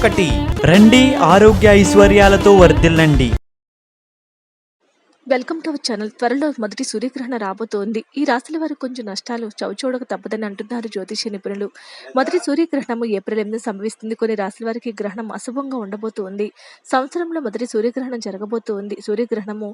ఒకటి. రండి ఆరోగ్య ఐశ్వర్యాలతో వర్ధిల్లండి. Welcome to our channel. త్వరలో మొదటి సూర్యగ్రహణ రాబోతోంది. ఈ రాశుల వారు కొంచెం నష్టాలు చవిచూడక తప్పదని అంటున్నారు జ్యోతిష నిపుణులు. మొదటి సూర్యగ్రహణము ఏప్రిల్ ఎనిమిది సంభవిస్తుంది. కొన్ని రాశుల వారికి గ్రహణం అశుభంగా ఉండబోతోంది. సంవత్సరంలో మొదటి సూర్యగ్రహణం జరగబోతోంది. సూర్యగ్రహణము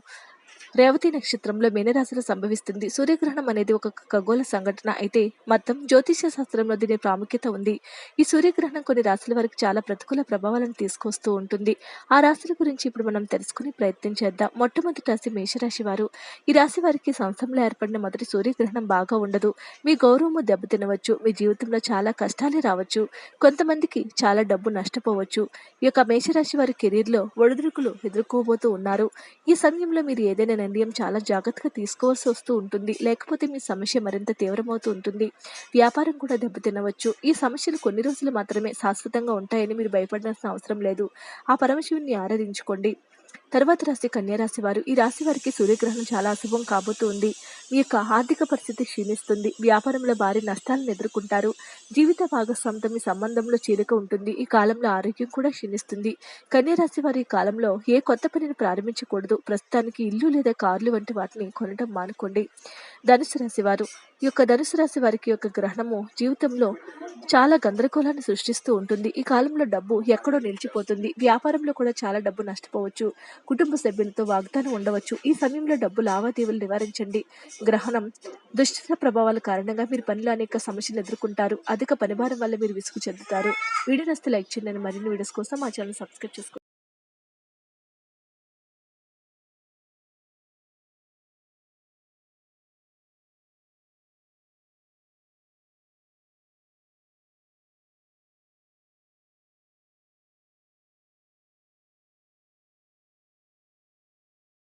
రేవతి నక్షత్రంలో మీనరాశిలో సంభవిస్తుంది. సూర్యగ్రహణం అనేది ఒక ఖగోళ సంఘటన. అయితే మొత్తం జ్యోతిష శాస్త్రంలో దీని ప్రాముఖ్యత ఉంది. ఈ సూర్యగ్రహణం కొన్ని రాశుల వారికి చాలా ప్రతికూల ప్రభావాలను తీసుకొస్తూ ఉంటుంది. ఆ రాశుల గురించి ఇప్పుడు మనం తెలుసుకుని ప్రయత్నం చేద్దాం. మొట్టమొదటి రాశి మేషరాశి వారు. ఈ రాశి వారికి సంవత్సరంలో ఏర్పడిన మొదటి సూర్యగ్రహణం బాగా ఉండదు. మీ గౌరవము దెబ్బతినవచ్చు. మీ జీవితంలో చాలా కష్టాలే రావచ్చు. కొంతమందికి చాలా డబ్బు నష్టపోవచ్చు. ఈ యొక్క మేషరాశి వారి కెరీర్లో ఒడిదుడుకులు ఎదుర్కోబోతూ ఉన్నారు. ఈ సమయంలో మీరు ఏదైనా నిర్ణయం చాలా జాగ్రత్తగా తీసుకోవాల్సి వస్తూ ఉంటుంది. లేకపోతే మీ సమస్య మరింత తీవ్రమవుతూ ఉంటుంది. వ్యాపారం కూడా దెబ్బతినవచ్చు. ఈ సమస్యలు కొన్ని రోజులు మాత్రమే శాశ్వతంగా ఉంటాయని మీరు భయపడాల్సిన అవసరం లేదు. ఆ పరమశివుని ఆరాధించుకోండి. తర్వాత రాశి కన్యారాశి వారు ఈ రాశి వారికి సూర్యగ్రహణం చాలా అశుభం కాబోతుంది. మీ యొక్క ఆర్థిక పరిస్థితి క్షీణిస్తుంది. వ్యాపారంలో భారీ నష్టాలను ఎదుర్కొంటారు. జీవిత భాగస్వామితో మీ సంబంధంలో చీలిక ఉంటుంది. ఈ కాలంలో ఆరోగ్యం కూడా క్షీణిస్తుంది. కన్యారాశి వారు వారి ఈ కాలంలో ఏ కొత్త పనిని ప్రారంభించకూడదు. ప్రస్తుతానికి ఇల్లు లేదా కార్లు వంటి వాటిని కొనడం మానుకోండి. ధనుసు రాశి వారు ఈ యొక్క ధనుసు రాశి వారికి యొక్క గ్రహణము జీవితంలో చాలా గందరగోళాన్ని సృష్టిస్తూ ఉంటుంది. ఈ కాలంలో డబ్బు ఎక్కడో నిలిచిపోతుంది. వ్యాపారంలో కూడా చాలా డబ్బు నష్టపోవచ్చు. కుటుంబ సభ్యులతో వాగ్దానం ఉండవచ్చు. ఈ సమయంలో డబ్బు లావాదేవీలు నివారించండి. గ్రహణం దుష్ట ప్రభావాల కారణంగా మీరు పనిలో అనేక సమస్యలు ఎదుర్కొంటారు. అధిక పనిభారం వల్ల మీరు విసుగు చెందుతారు. వీడియో నస్తే లైక్ చేయండి. మరిన్ని వీడియోస్ కోసం మా ఛానల్ సబ్స్క్రైబ్ చేసుకోండి.